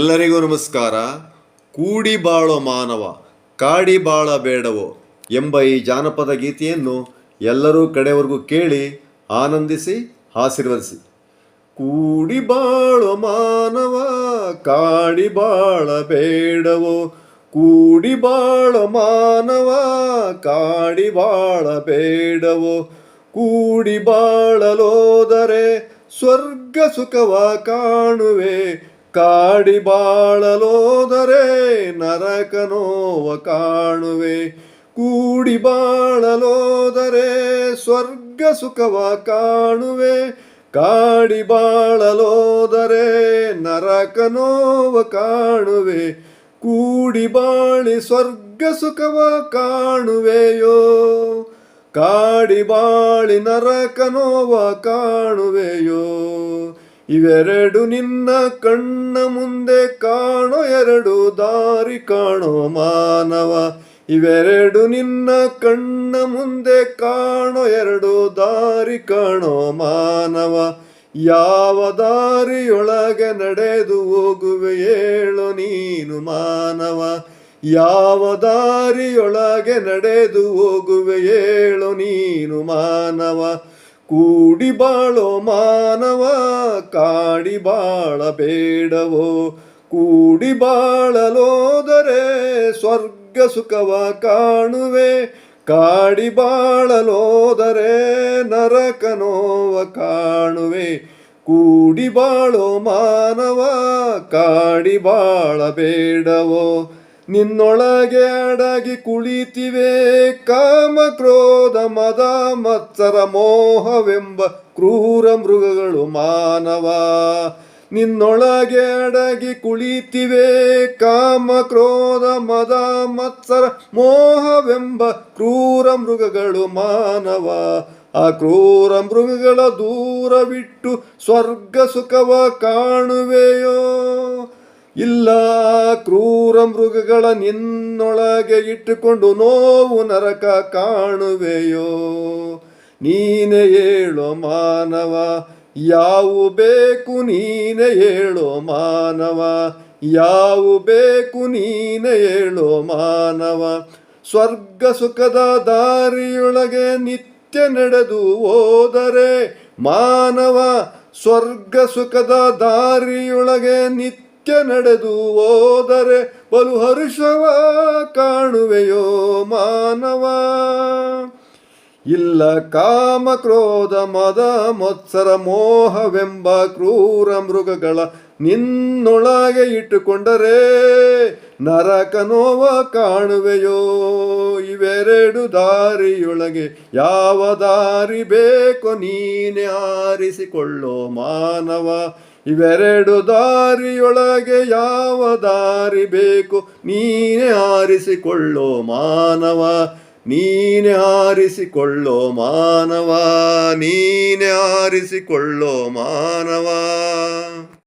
ಎಲ್ಲರಿಗೂ ನಮಸ್ಕಾರ. ಕೂಡಿ ಬಾಳೋ ಮಾನವ, ಕಾಡಿ ಬಾಳ ಬೇಡವೋ ಎಂಬ ಈ ಜಾನಪದ ಗೀತೆಯನ್ನು ಎಲ್ಲರೂ ಕಡೆವರೆಗೂ ಕೇಳಿ ಆನಂದಿಸಿ, ಆಶೀರ್ವದಿಸಿ. ಕೂಡಿ ಬಾಳೋ ಮಾನವ, ಕಾಡಿ ಬಾಳ ಬೇಡವೋ. ಕೂಡಿ ಬಾಳೋ ಮಾನವ, ಕಾಡಿ ಬಾಳ ಬೇಡವೋ. ಕೂಡಿ ಬಾಳಲೋದರೆ ಸ್ವರ್ಗ ಸುಖವ ಕಾಣುವೆ. ಕಾಡಿ ಬಾಳಲೋದರೆ ನರಕ ನೋವ ಕಾಣುವೆ. ಕೂಡಿ ಬಾಳಲೋದರೆ ಸ್ವರ್ಗ ಸುಖವ ಕಾಣುವೆ. ಕಾಡಿ ಬಾಳಲೋದರೆ ನರಕ ನೋವ ಕಾಣುವೆ. ಕೂಡಿ ಬಾಳಿ ಸ್ವರ್ಗ ಸುಖವ ಕಾಣುವೆಯೋ. ಕಾಡಿ ಬಾಳಿ ನರಕ ನೋವ ಕಾಣುವೆಯೋ. ಇವೆರಡು ನಿನ್ನ ಕಣ್ಣ ಮುಂದೆ ಕಾಣೋ, ಎರಡು ದಾರಿ ಕಾಣೋ ಮಾನವ. ಇವೆರಡು ನಿನ್ನ ಕಣ್ಣ ಮುಂದೆ ಕಾಣೋ, ಎರಡು ದಾರಿ ಕಾಣೋ ಮಾನವ. ಯಾವ ದಾರಿಯೊಳಗೆ ನಡೆದು ಹೋಗುವೆ ಹೇಳು ನೀನು ಮಾನವ. ಯಾವ ದಾರಿಯೊಳಗೆ ನಡೆದು ಹೋಗುವೆ ಹೇಳು ನೀನು ಮಾನವ. ಕೂಡಿ ಬಾಳೋ ಮಾನವ, ಕಾಡಿ ಬಾಳ ಬೇಡವೋ. ಕೂಡಿ ಬಾಳಲೋದರೆ ಸ್ವರ್ಗ ಸುಖವ ಕಾಣುವೆ. ಕಾಡಿ ಬಾಳಲೋದರೆ ನರಕ ನೋವ ಕಾಣುವೆ. ಕೂಡಿ ಬಾಳೋ ಮಾನವ, ಕಾಡಿ ಬಾಳ ಬೇಡವೋ. ನಿನ್ನೊಳಗೆ ಅಡಗಿ ಕುಳಿತಿವೆ, ಕಾಮ ಕ್ರೋಧ ಮದ ಮತ್ಸರ ಮೋಹವೆಂಬ ಕ್ರೂರ ಮೃಗಗಳು ಮಾನವ. ನಿನ್ನೊಳಗೆ ಅಡಗಿ ಕುಳಿತಿವೆ ಕಾಮ, ಕ್ರೋಧ, ಮದ, ಮತ್ಸರ ಮೋಹವೆಂಬ ಕ್ರೂರ ಮೃಗಗಳು ಮಾನವ. ಆ ಕ್ರೂರ ಮೃಗಗಳ ದೂರವಿಟ್ಟು ಸ್ವರ್ಗ ಸುಖವ ಕಾಣುವೆಯೋ? ಇಲ್ಲ, ಕ್ರೂರ ಮೃಗಗಳ ನಿನ್ನೊಳಗೆ ಇಟ್ಟುಕೊಂಡು ನೋವು ನರಕ ಕಾಣುವೆಯೋ? ನೀನೆ ಹೇಳೋ ಮಾನವ, ಯಾವು ಬೇಕು ನೀನೆ ಹೇಳೋ ಮಾನವ, ಯಾವು ಬೇಕು ನೀನೆ ಹೇಳೋ ಮಾನವ. ಸ್ವರ್ಗ ಸುಖದ ದಾರಿಯೊಳಗೆ ನಿತ್ಯ ನಡೆದು ಹೋದರೆ ಮಾನವ, ಸ್ವರ್ಗ ಸುಖದ ದಾರಿಯೊಳಗೆ ನಿತ್ಯ ನಡೆದು ಹೋದರೆ ಬಲು ಹರುಷವ ಕಾಣುವೆಯೋ ಮಾನವ. ಇಲ್ಲ ಕಾಮ ಕ್ರೋಧ ಮದ, ಮತ್ಸರ, ಮೋಹವೆಂಬ ಕ್ರೂರ ಮೃಗಗಳ ನಿನ್ನೊಳಗೆ ಇಟ್ಟುಕೊಂಡರೆ ನರಕ ನೋವ ಕಾಣುವೆಯೋ? ಇವೆರಡು ದಾರಿಯೊಳಗೆ ಯಾವ ದಾರಿ ಬೇಕೋ ನೀನೆ ಆರಿಸಿಕೊಳ್ಳೋ ಮಾನವ? ಇವೆರಡು ದಾರಿಯೊಳಗೆ ಯಾವ ದಾರಿ ಬೇಕು ನೀನೆ ಆರಿಸಿಕೊಳ್ಳೋ ಮಾನವ? ನೀನೆ ಆರಿಸಿಕೊಳ್ಳೋ ಮಾನವ ನೀನೆ ಆರಿಸಿಕೊಳ್ಳೋ ಮಾನವ.